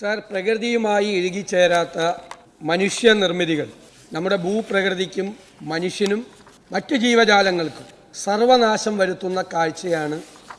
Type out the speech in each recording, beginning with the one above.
Sir പ്രകൃതിയുമായി ഇഴുകിച്ചേരാത്ത മനുഷ്യ നിർമ്മിതികൾ നമ്മുടെ ഭൂപ്രകൃതിക്കും മനുഷ്യനും മറ്റു ജീവജാലങ്ങൾക്കും സർവനാശം വരുത്തുന്ന കാഴ്ചയാണ്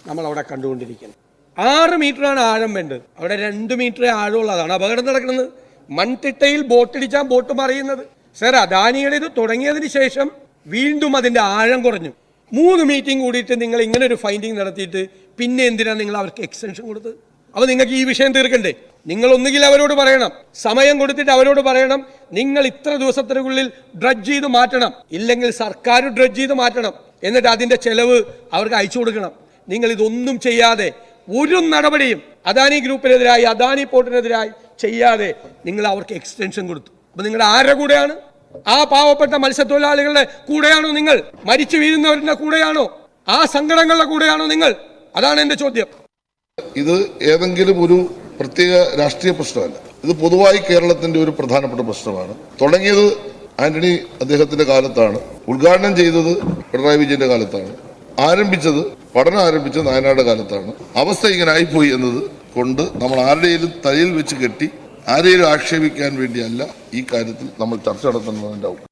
നമ്മൾ അവിടെ കണ്ടുകൊണ്ടിരിക്കുന്നത്. ആറ് മീറ്ററാണ് ആഴം വേണ്ടത്. അവിടെ രണ്ട് മീറ്റർ ആഴമുള്ളതാണ്. അപകടം നടക്കുന്നത് മൺതിട്ടയിൽ ബോട്ടിടിച്ചാൽ ബോട്ട് മറിയുന്നത്. സാർ അദാനിയുടെ ഇത് തുടങ്ങിയതിന് ശേഷം വീണ്ടും അതിന്റെ ആഴം കുറഞ്ഞു. മൂന്ന് മീറ്റിംഗ് കൂടിയിട്ട് നിങ്ങൾ ഇങ്ങനെ ഒരു ഫൈൻഡിങ് നടത്തിയിട്ട് പിന്നെ എന്തിനാണ് നിങ്ങൾ അവർക്ക് എക്സ്റ്റൻഷൻ കൊടുത്തത്? അപ്പോൾ നിങ്ങൾക്ക് ഈ വിഷയം തീർക്കണ്ടേ? നിങ്ങൾ ഒന്നുകിൽ അവരോട് പറയണം. സമയം കൊടുത്തിട്ട് അവരോട് പറയണം. നിങ്ങൾ ഇത്ര ദിവസത്തിനുള്ളിൽ ഡ്രഡ്ജ് ചെയ്ത് മാറ്റണം. ഇല്ലെങ്കിൽ സർക്കാർ ഡ്രഡ്ജ് ചെയ്ത് മാറ്റണം. എന്നിട്ട് അതിന്റെ ചെലവ് അവർക്ക് അയച്ചു കൊടുക്കണം. നിങ്ങൾ ഇതൊന്നും ചെയ്യാതെ ഒരു നടപടിയും അദാനി ഗ്രൂപ്പിനെതിരായി അദാനി പോർട്ടിനെതിരായി ചെയ്യാതെ നിങ്ങൾ അവർക്ക് എക്സ്റ്റൻഷൻ കൊടുത്തു. അപ്പൊ നിങ്ങളുടെ ആരുടെ കൂടെയാണ്? ആ പാവപ്പെട്ട മത്സ്യത്തൊഴിലാളികളുടെ കൂടെയാണോ നിങ്ങൾ? മരിച്ചു വീഴുന്നവരുടെ കൂടെയാണോ? ആ സങ്കടങ്ങളുടെ കൂടെയാണോ നിങ്ങൾ? അതാണ് എന്റെ ചോദ്യം. ഇത് ഏതെങ്കിലും ഒരു പ്രത്യേക രാഷ്ട്രീയ പ്രശ്നമല്ല. ഇത് പൊതുവായി കേരളത്തിന്റെ ഒരു പ്രധാനപ്പെട്ട പ്രശ്നമാണ്. തുടങ്ങിയത് ആന്റണി അദ്ദേഹത്തിന്റെ കാലത്താണ്. ഉദ്ഘാടനം ചെയ്തത് പിണറായി വിജയന്റെ കാലത്താണ്. ആരംഭിച്ചത് പഠനം ആരംഭിച്ചത് നായനാട് കാലത്താണ്. അവസ്ഥ ഇങ്ങനെ ആയിപ്പോയി എന്നത് കൊണ്ട് നമ്മൾ ആരുടെയും തലയിൽ വെച്ച് കെട്ടി ആരെയും ആക്ഷേപിക്കാൻ വേണ്ടിയല്ല ഈ കാര്യത്തിൽ നമ്മൾ ചർച്ച നടത്തുന്നതിന്റെ ഔ-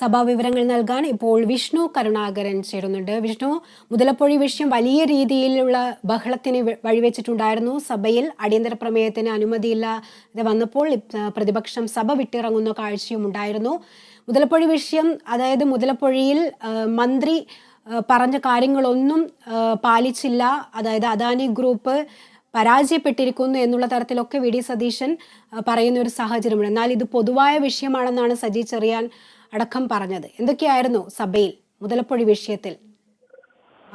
സഭാ വിവരങ്ങൾ നൽകാൻ ഇപ്പോൾ വിഷ്ണു കരുണാകരൻ ചേരുന്നുണ്ട്. വിഷ്ണു മുതലപ്പൊഴി വിഷയം വലിയ രീതിയിലുള്ള ബഹളത്തിന് വഴിവെച്ചിട്ടുണ്ടായിരുന്നു. സഭയിൽ അടിയന്തര പ്രമേയത്തിന് അനുമതിയില്ലാതെ വന്നപ്പോൾ പ്രതിപക്ഷം സഭ വിട്ടിറങ്ങുന്ന കാഴ്ചയും ഉണ്ടായിരുന്നു. മുതലപ്പൊഴി വിഷയം അതായത് മുതലപ്പൊഴിയിൽ മന്ത്രി പറഞ്ഞ കാര്യങ്ങളൊന്നും പാലിച്ചില്ല. അതായത് അദാനി ഗ്രൂപ്പ് പരാജയപ്പെട്ടിരിക്കുന്നു എന്നുള്ള തരത്തിലൊക്കെ വി. ഡി. സതീശൻ പറയുന്ന ഒരു സാഹചര്യമുണ്ട്. എന്നാൽ ഇത് പൊതുവായ വിഷയമാണെന്നാണ് സജി ചെറിയാൻ അടക്കം പറഞ്ഞത്. എന്തൊക്കെയായിരുന്നു സഭയിൽ മുതലപ്പൊഴി വിഷയത്തിൽ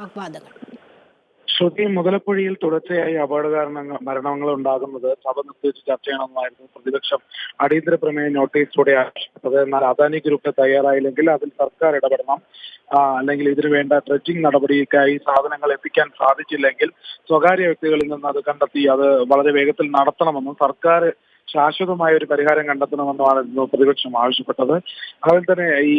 വാഗ്വാദങ്ങൾ? ശ്രുതി മുതലപ്പുഴയിൽ തുടർച്ചയായി അപകട കാരണങ്ങൾ മരണങ്ങൾ ഉണ്ടാകുന്നത് സഭ നിർദ്ദേശിച്ച് ചർച്ച ചെയ്യണമെന്നായിരുന്നു പ്രതിപക്ഷം അടിയന്തര പ്രമേയ നോട്ടീസിലൂടെ ആവശ്യപ്പെട്ടത്. എന്നാൽ അദാനി ഗ്രൂപ്പ് തയ്യാറായില്ലെങ്കിൽ അതിൽ സർക്കാർ ഇടപെടണം. അല്ലെങ്കിൽ ഇതിനു വേണ്ട ഡ്രഡ്ജിംഗ് നടപടിക്കായി സാധനങ്ങൾ എത്തിക്കാൻ സാധിച്ചില്ലെങ്കിൽ സ്വകാര്യ വ്യക്തികളിൽ നിന്ന് അത് കണ്ടെത്തി അത് വളരെ വേഗത്തിൽ നടത്തണമെന്നും സർക്കാർ ശാശ്വതമായ ഒരു പരിഹാരം കണ്ടെത്തണമെന്നുമായിരുന്നു പ്രതിപക്ഷം ആവശ്യപ്പെട്ടത്. അതിൽ തന്നെ ഈ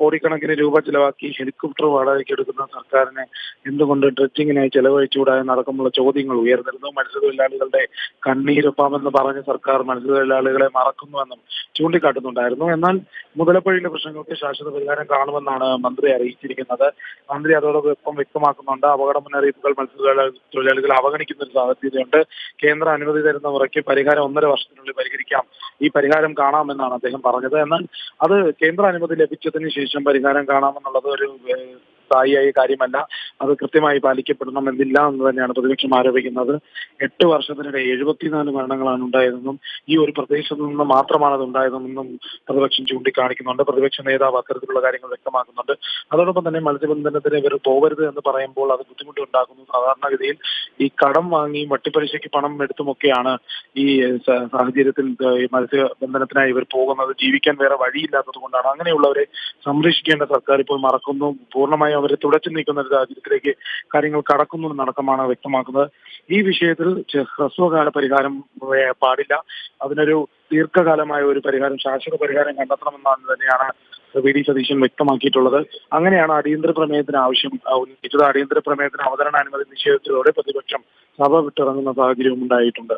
കോടിക്കണക്കിന് രൂപ ചിലവാക്കി ഹെലികോപ്റ്റർ വാടകയ്ക്ക് എടുക്കുന്ന സർക്കാരിന് എന്തുകൊണ്ട് ഡ്രഡ്ജിങ്ങിനായി ചെലവഴിച്ചുകൂടാ എന്നടക്കമുള്ള ചോദ്യങ്ങൾ ഉയർന്നിരുന്നു. മത്സ്യത്തൊഴിലാളികളുടെ കണ്ണീരൊപ്പാമെന്ന് പറഞ്ഞ് സർക്കാർ മത്സ്യത്തൊഴിലാളികളെ മറക്കുന്നുവെന്നും ചൂണ്ടിക്കാട്ടുന്നുണ്ടായിരുന്നു. എന്നാൽ മുതലപ്പുഴയിലെ പ്രശ്നങ്ങൾക്ക് ശാശ്വത പരിഹാരം കാണുമെന്നാണ് മന്ത്രി അറിയിച്ചിരിക്കുന്നത്. മന്ത്രി അതോടൊപ്പം വ്യക്തമാക്കുന്നുണ്ട്. അപകട മുന്നറിയിപ്പുകൾ മത്സ്യത്തൊഴിലാളികൾ തൊഴിലാളികൾ അവഗണിക്കുന്ന ഒരു സാഹചര്യമുണ്ട്. കേന്ദ്ര അനുമതി തരുന്ന മുറയ്ക്ക് പരിഹാരം ഒന്നര വർഷത്തിനുള്ളിൽ പരിഹരിക്കാം. ഈ പരിഹാരം കാണാമെന്നാണ് അദ്ദേഹം പറഞ്ഞത്. എന്നാൽ അത് കേന്ദ്ര അനുമതി ലഭിച്ചതിന് ശേഷം പരിഹാരം കാണാമെന്നുള്ളത് ഒരു സ്ഥായിയായ കാര്യമല്ല. അത് കൃത്യമായി പാലിക്കപ്പെടണമെന്നില്ല എന്ന് തന്നെയാണ് പ്രതിപക്ഷം ആരോപിക്കുന്നത്. എട്ട് വർഷത്തിനിടെ എഴുപത്തിനാല് മരണങ്ങളാണ് ഉണ്ടായതെന്നും ഈ ഒരു പ്രദേശത്ത് നിന്ന് മാത്രമാണ് അത് ഉണ്ടായതെന്നും പ്രതിപക്ഷം ചൂണ്ടിക്കാണിക്കുന്നുണ്ട്. പ്രതിപക്ഷ നേതാവ് അത്തരത്തിലുള്ള കാര്യങ്ങൾ വ്യക്തമാക്കുന്നുണ്ട്. അതോടൊപ്പം തന്നെ മത്സ്യബന്ധനത്തിന് ഇവർ പോകരുത് എന്ന് പറയുമ്പോൾ അത് ബുദ്ധിമുട്ട് ബുദ്ധിമുട്ടുണ്ടാക്കുന്നു. സാധാരണഗതിയിൽ ഈ കടം വാങ്ങി വട്ടിപ്പലിശയ്ക്ക് പണം എടുത്തുമൊക്കെയാണ് ഈ സാഹചര്യത്തിൽ മത്സ്യബന്ധനത്തിനായി ഇവർ പോകുന്നത്. ജീവിക്കാൻ വേറെ വഴിയില്ലാത്തത് കൊണ്ടാണ് അങ്ങനെയുള്ളവരെ സംരക്ഷിക്കേണ്ട സർക്കാർ ഇപ്പോൾ മറക്കുന്നു. പൂർണമായും അവരെ തുടച്ചു നീക്കുന്ന ഒരു സാഹചര്യത്തിലേക്ക് കാര്യങ്ങൾ കടക്കുന്നു എന്നടക്കമാണ് വ്യക്തമാക്കുന്നത്. ഈ വിഷയത്തിൽ ഹ്രസ്വകാല പരിഹാരം പാടില്ല. അതിനൊരു ദീർഘകാലമായ ഒരു പരിഹാരം ശാശ്വത പരിഹാരം കണ്ടെത്തണമെന്നാണ് തന്നെയാണ് വി. ഡി. സതീശൻ വ്യക്തമാക്കിയിട്ടുള്ളത്. അങ്ങനെയാണ് അടിയന്തര പ്രമേയത്തിന് ആവശ്യം ഉന്നയിച്ചത്. അടിയന്തര പ്രമേയത്തിന് അവതരണാനുമതി നിഷേധിച്ചതോടെ പ്രതിപക്ഷം സഭ വിട്ടിറങ്ങുന്ന സാഹചര്യവും ഉണ്ടായിട്ടുണ്ട്.